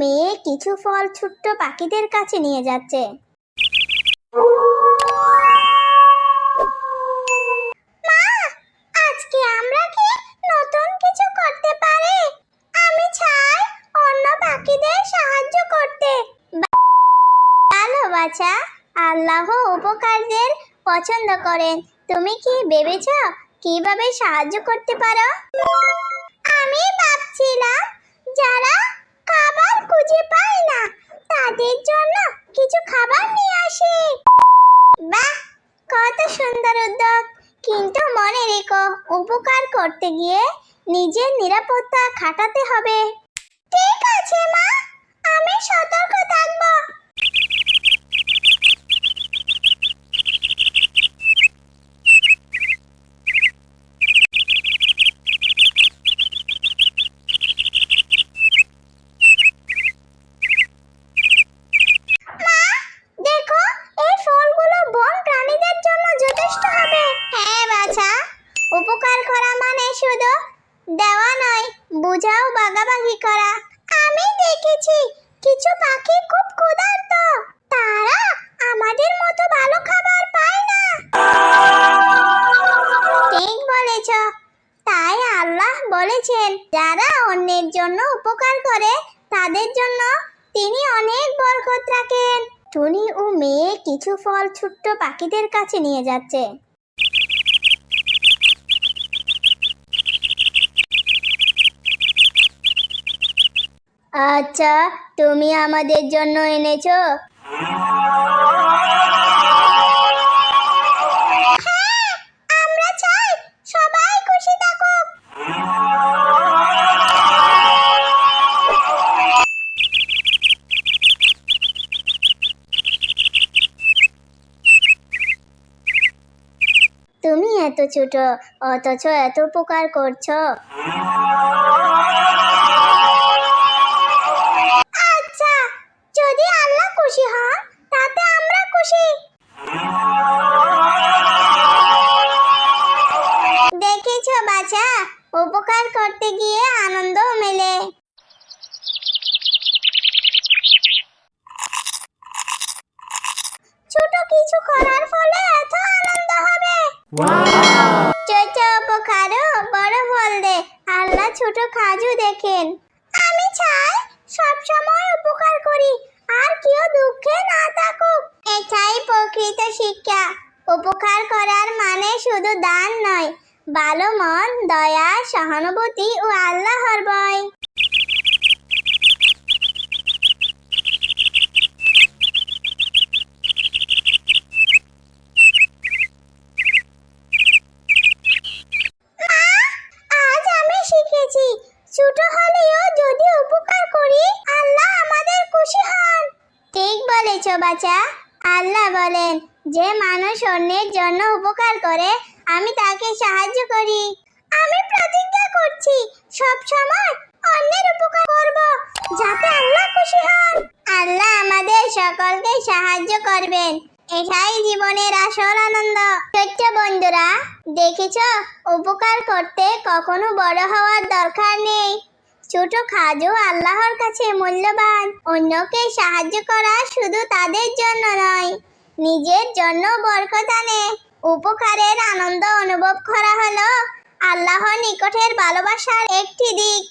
মেয়ে কিছু ফল ছোট্ট পাখিদের কাছে নিয়ে যাচ্ছে। মা, আজকে আমরা কি নতুন কিছু করতে পারি? আমি চাই অন্য পাখিদের সাহায্য করতে। আল্লাহ উপকারদের পছন্দ করেন। তুমি কি ভেবেছ কীভাবে সাহায্য করতে পারো? আমি ভাবছিলাম যারা খাবার খুঁজে পায় না তাদের জন্য কিছু খাবার নিয়ে আসি বাহ কত সুন্দর উদ্যোগ কিন্তু মনে রেখো উপকার করতে গিয়ে নিজের নিরাপত্তা খাটাতে হবে। ঠিক আছে মা আমি সতর্ক থাকব মা দেখো এই ফলগুলো বন প্রাণীদের জন্য যথেষ্ট হবে হ্যাঁ বাছা উপকার করা মানে শুধু দেওয়া নয়, বোঝাও বাগাবাগি করা। আমি দেখেছি কিছু পাখি খুব ক্ষুধার্ত। তারা আমাদের মতো ভালো খাবার পায় না। ঠিক বলেছ। তাই আল্লাহ বলেছেন, যারা অন্যের জন্য উপকার করে, তাদের জন্য তিনি অনেক বরকত রাখেন। টুনি ও মেয়ে কিছু ফল ছোট্ট পাখিদের কাছে নিয়ে যাচ্ছে। আচ্ছা তুমি আমাদের জন্য এনেছো? হ্যাঁ, তুমি এত ছোট অথচ এত উপকার করছ। বাচ্চা উপকার করতে গিয়ে আনন্দ মেলে। ছোট কিছু করার ফলে এত আনন্দ হবে। ছোট বড় ফল দে, আল্লাহ ছোট দেখেন। আমি চাই সব সময় উপকার করি, আর কেউ দুঃখে না থাকুক। এটাই প্রকৃত শিক্ষা। উপকার করার মানে শুধু দান নয় ভালো মন, দয়া, সহানুভূতি ও আল্লাহর ভয়। শিখেছি। হলেও যদি উপকার করি, আল্লাহ আমাদের ঠিক বলেছ বাচ্চা আল্লাহ বলেন, যে মানুষ অন্যের জন্য উপকার করে, আমি তাকে সাহায্য করি। আমি প্রতিজ্ঞা করছি, সব সময় অন্যের উপকার করব, যাতে আল্লাহ খুশি হন। আল্লাহ আমাদের সকলকে সাহায্য করবেন। এটাই জীবনের আসল আনন্দ। ছোট্ট বন্ধুরা, দেখেছ? উপকার করতে কখনো বড় হওয়ার দরকার নেই। ছোট কাজও আল্লাহর কাছে মূল্যবান। অন্যকে সাহায্য করা শুধু তাদের জন্য নয়, নিজের জন্য বরকত আনে উপকারের আনন্দ অনুভব করা হলো আল্লাহর নিকটের ভালোবাসার একটি দিক।